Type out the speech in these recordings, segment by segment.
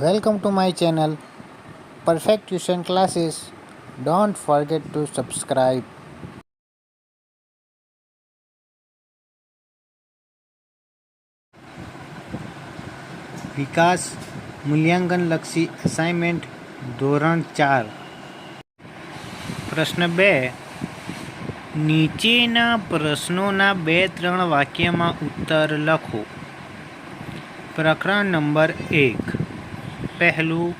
Welcome to my channel perfect tuition classes don't forget to subscribe વિકાસ મૂલ્યાંકનલક્ષી assignment ધોરણ ચાર. પ્રશ્ન બે. નીચેના પ્રશ્નોના બે ત્રણ વાક્યમાં ઉત્તર લખો. પ્રકરણ નંબર એક. પહેલું,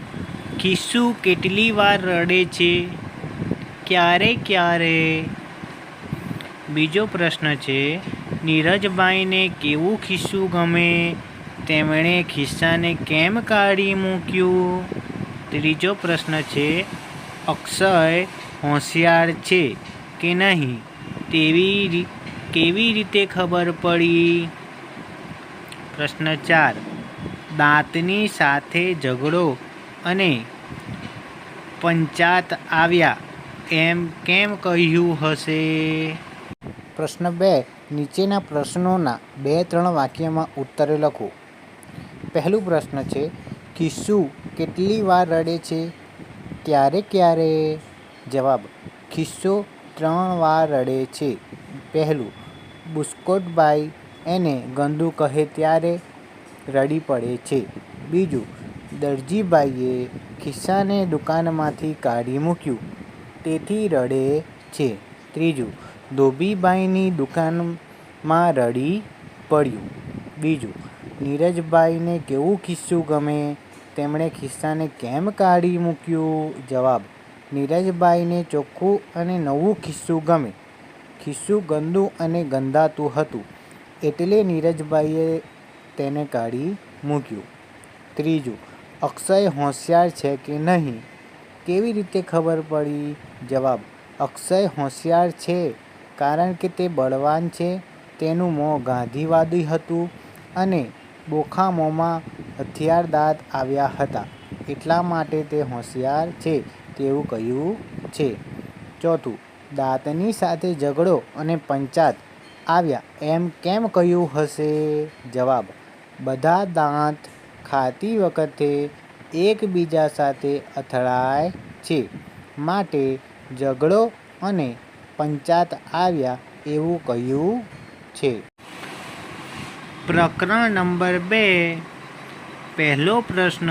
ખિસ્સુ કેટલી વાર રડે છે? ક્યારે ક્યારે? બીજો પ્રશ્ન છે નીરજભાઈને કેવું ખિસ્સું ગમે? તેમણે ખિસ્સાને કેમ કાઢી મૂક્યું? ત્રીજો પ્રશ્ન છે, અક્ષય હોશિયાર છે કે નહીં? તેવી કેવી રીતે ખબર પડી? પ્રશ્ન ચાર દાંતની સાથે ઝઘડો અને પંચાત આવ્યા. એમ કેમ કહ્યું હશે? પ્રશ્ન બે. નીચેના પ્રશ્નોના બે ત્રણ વાક્યમાં ઉત્તરે લખો. પહેલું પ્રશ્ન છે, કિસ્સુ કેટલી વાર રડે છે? ક્યારે ક્યારે? જવાબ ખિસ્સો ત્રણ વાર રડે છે. પહેલું બુસ્કોટભાઈ એને ગંદુ કહે ત્યારે રડી પડે છે. બીજું, દરજીભાઈએ ખિસ્સાને દુકાનમાંથી કાઢી મૂક્યું. તેથી રડે છે. ત્રીજું ધોબીભાઈની દુકાનમાં રડી પડ્યું. બીજું, નીરજભાઈને કેવું ખિસ્સું ગમે? તેમણે ખિસ્સાને કેમ કાઢી મૂક્યું? જવાબ, નીરજભાઈને ચોખ્ખું અને નવું ખિસ્સું ગમે. ખિસ્સું ગંદુ અને ગંધાતું હતું. એટલે નીરજભાઈએ તેને કાઢી મૂક્યું. ત્રીજું, અક્ષય હોશિયાર છે કે નહીં? કેવી રીતે ખબર પડી? જવાબ, અક્ષય હોશિયાર છે કારણ કે તે બળવાન છે, તેનું મોં ગાંધીવાદી હતું અને બોખા મોંમાં હથિયાર દાંત આવ્યા હતા. એટલા માટે તે હોશિયાર છે તેવું કહ્યું છે. ચોથું, દાંતની સાથે ઝઘડો અને પંચાત આવ્યા. એમ કેમ કહ્યું હશે? જવાબ બધા દાંત ખાતી વખતે એકબીજા સાથે અથડાય છે. માટે ઝઘડો અને પંચાત આવ્યા એવું કહ્યું છે. પ્રકરણ નંબર બે. પહેલો પ્રશ્ન.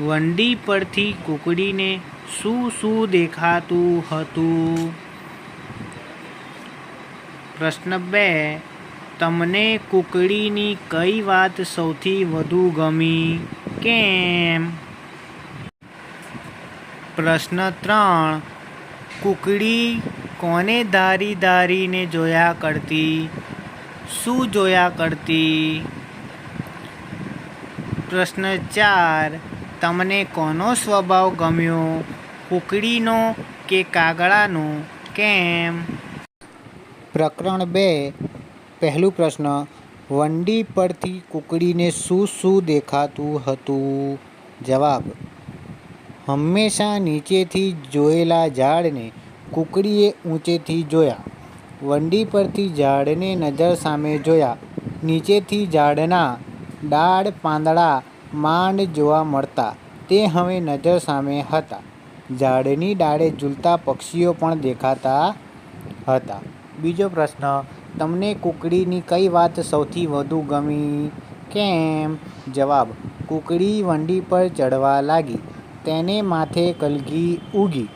વંડી પરથી કુકડીને શું શું દેખાતું હતું? પ્રશ્ન બે. તમને કુકડીની કઈ વાત સૌથી વધુ ગમી? કેમ? પ્રશ્ન ત્રણ. કુકડી કોને ધારી ધારીને જોયા કરતી? શું જોયા કરતી? પ્રશ્ન ચાર. તમને કોનો સ્વભાવ ગમ્યો? કુકડીનો કે કાગડાનો કેમ? પ્રકરણ બે. પહેલું પ્રશ્ન, વંડી પરથી કુકડીને શું શું દેખાતું હતું? જવાબ, હંમેશા નીચેથી જોયેલા ઝાડને કુકડીએ ઊંચેથી જોયા, વંડી પરથી ઝાડને નજર સામે જોયા, નીચેથી ઝાડના ડાળ પાંદડા માંડ જોવા મળતા, તે હવે નજર સામે હતા. ઝાડની ડાળે ઝૂલતા પક્ષીઓ પણ દેખાતા હતા. બીજો પ્રશ્ન તમને કુકડીની કઈ વાત સૌથી વધુ ગમી? કેમ? જવાબ, કુકડી વંડી પર ચડવા લાગી, તેને માથે કલગી ઉગી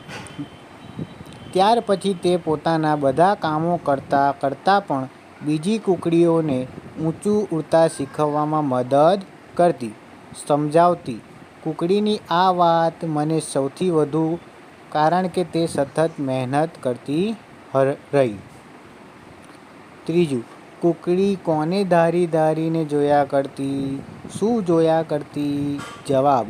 ત્યાર પછી તે પોતાના બધા કામો કરતાં કરતાં પણ બીજી કુકડીઓને ઊંચું ઉડતા શીખવવામાં મદદ કરતી, સમજાવતી. કુકડીની આ વાત મને સૌથી વધુ, કારણ કે તે સતત મહેનત કરતી રહી ત્રીજું, કુકડી કોને ધારી ધારીને જોયા કરતી? શું જોયા કરતી? જવાબ,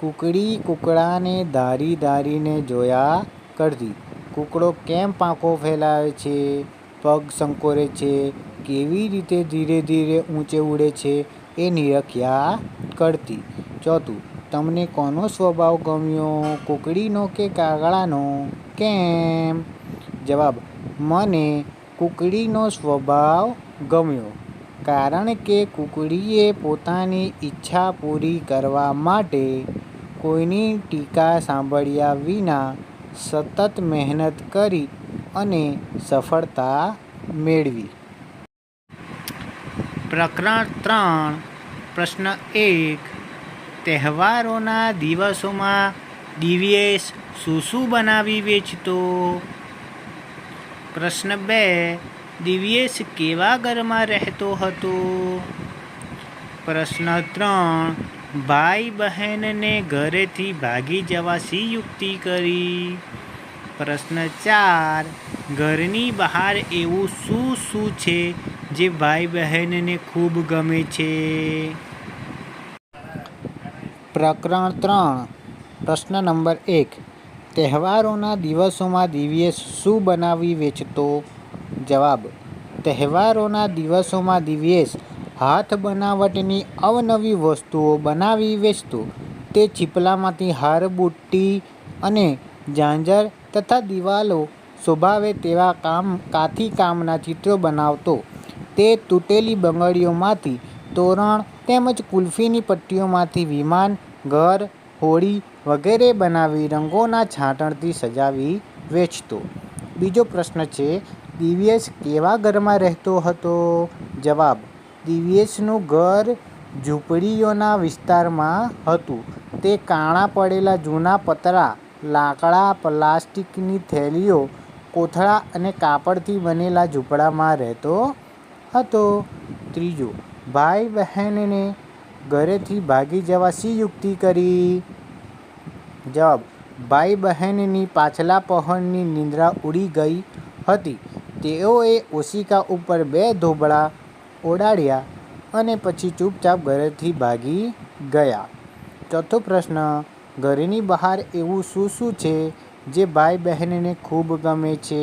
કુકડી કૂકડાને ધારી ધારીને જોયા કરતી. કૂકડો કેમ પાંખો ફેલાવે છે? પગ સંકોરે છે? કેવી રીતે ધીરે ધીરે ઊંચે ઉડે છે? એ નિરખ્યા કરતી. ચોથું, તમને કોનો સ્વભાવ ગમ્યો? કુકડીનો કે કાગડાનો કેમ? જવાબ, મને કુકડીનો સ્વભાવ ગમ્યો કારણ કે કુકડીએ પોતાની ઈચ્છા પૂરી કરવા માટે કોઈની ટીકા સાંભળ્યા વિના સતત મહેનત કરી અને સફળતા મેળવી. પ્રકરણ ત્રણ, પ્રશ્ન એક, તહેવારોના દિવસોમાં દિવ્યેશ શું શું બનાવી વેચતો? પ્રશ્ન બે, દિવ્યેશ કેવા ઘરમાં રહેતો હતો? પ્રશ્ન ત્રણ, ભાઈ બહેનને ઘરેથી ભાગી જવા સી યુક્તિ કરી? પ્રશ્ન ચાર, ઘરની બહાર એવું શું શું છે જે ભાઈ બહેનને ખૂબ ગમે છે? પ્રકરણ ત્રણ, પ્રશ્ન નંબર એક તહેવારોના દિવસોમાં દિવ્યેશ શું બનાવી વેચતો? જવાબ તહેવારોના દિવસોમાં દિવ્યેશ હાથ બનાવટની અવનવી વસ્તુઓ બનાવી વેચતો. તે છીપલામાંથી હાર બુટ્ટી અને ઝાંઝર તથા દિવાલો શોભાવે તેવા કામ કાથી કામના ચિત્રો બનાવતો. તે તૂટેલી બંગડીઓમાંથી તોરણ તેમજ કુલ્ફીની પટ્ટીઓમાંથી વિમાન, ઘર, હોડી વગેરે બનાવી રંગોના છાંટણથી સજાવી વેચતો. બીજો પ્રશ્ન છે દિવ્યેશ કેવા ઘરમાં રહેતો હતો? જવાબ દિવ્યેશનું ઘર ઝૂંપડીઓના વિસ્તારમાં હતું. તે કાણા પડેલા જૂના પતરા લાકડાં, પ્લાસ્ટિકની થેલીઓ, કોથળા અને કાપડથી બનેલા ઝૂંપડામાં રહેતો હતો. ત્રીજું ભાઈ બહેનને ઘરેથી ભાગી જવા શી યુક્તિ કરી? જવાબ ભાઈ બહેનની પાછલા પહોરની નિંદ્રા ઉડી ગઈ હતી. તેઓએ ઓશિકા ઉપર બે ધોબળા ઓડાડ્યા અને પછી ચૂપચાપ ઘરેથી ભાગી ગયા. ચોથો પ્રશ્ન ઘરની બહાર એવું શું શું છે જે ભાઈ બહેનને ખૂબ ગમે છે?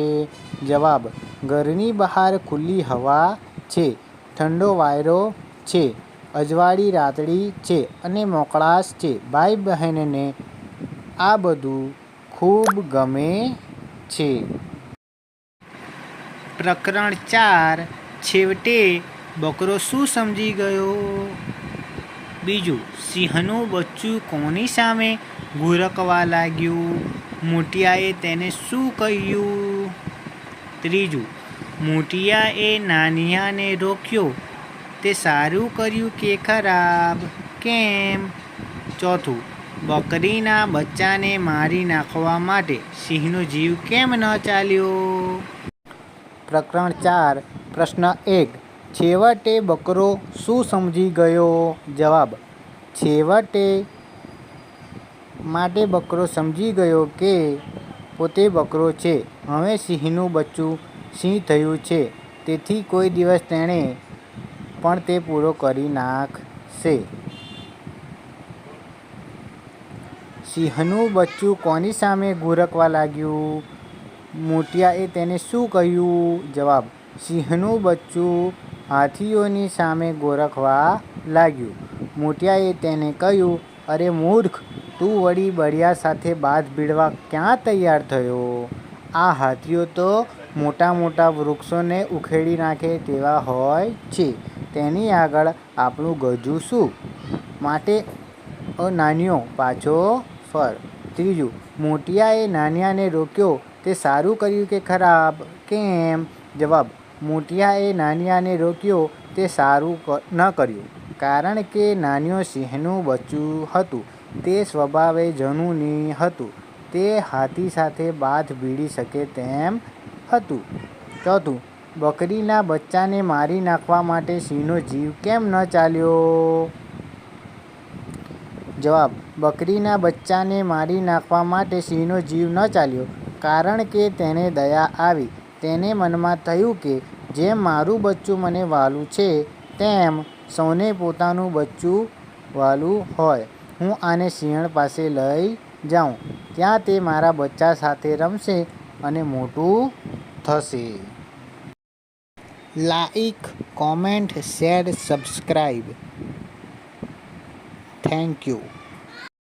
જવાબ ઘરની બહાર ખુલ્લી હવા છે, ઠંડો વાયરો છે, અજવાળી રાતડી છે અને મોકળાશ છે. ભાઈ બહેનને આ બધું ખૂબ ગમે છે. પ્રકરણ ચાર, છેવટે બકરો શું સમજી ગયો? બીજું, સિંહનું બચ્ચું કોની સામે ગુરકવા લાગ્યું? મોટિયાએ તેને શું કહ્યું? ત્રીજું, મોટિયાએ નાનિયાને રોક્યો તે સારું કર્યું કે ખરાબ? કેમ? ચોથું, બકરીના બચ્ચાને મારી નાખવા માટે સિંહનો જીવ કેમ ન ચાલ્યો? પ્રકરણ ચાર, પ્રશ્ન એક, છેવટે બકરો શું સમજી ગયો? જવાબ, છેવટે માટે બકરો સમજી ગયો કે પોતે બકરો છે. હવે સિંહનું બચ્ચું સિંહ થયું છે તેથી કોઈ દિવસ તેણે પણ તે પૂરો કરી નાખશે. સિંહનું બચ્ચું કોની સામે ગુરકવા લાગ્યું? મોટિયાએ તેને શું કહ્યું? જવાબ સિંહનું બચ્ચું હાથીઓની સામે ગોરખવા લાગ્યું. મોટિયાએ તેને કહ્યું, અરે મૂર્ખ, તું વળી બળિયા સાથે બાથ ભીડવા ક્યાં તૈયાર થયો? આ હાથીઓ તો મોટા મોટા વૃક્ષોને ઉખેડી નાખે તેવા હોય છે. તેની આગળ આપણું ગજુ શું? માટે ઓ પાછો ફર. ત્રીજું, મોટિયાએ નાનીયાને રોક્યો તે સારું કર્યું કે ખરાબ? કેમ? જવાબ, મોટિયાએ નાનિયાને રોક્યો તે સારું ન કર્યું. કારણ કે નાનીઓ સિંહનું બચ્ચું હતું. તે સ્વભાવે જનુની હતું. તે હાથી સાથે બાથ ભીડી શકે તેમ હતું. ચોથું, બકરીના બચ્ચાને મારી નાખવા માટે સિંહનો જીવ કેમ ન ચાલ્યો? જવાબ, બકરીના બચ્ચાને મારી નાખવા માટે સિંહનો જીવ ન ચાલ્યો, કારણ કે તેને દયા આવી. તેને મનમાં થયું કે, જેમ મારું બચ્ચું મને વાલું છે, તેમ સૌને પોતાનું બચ્ચું વાલું હોય. હું આને સિંહણ પાસે લઈ જાઉં. ત્યાં તે મારા બચ્ચા સાથે રમશે અને મોટું થશે. Like comment, share, subscribe thank you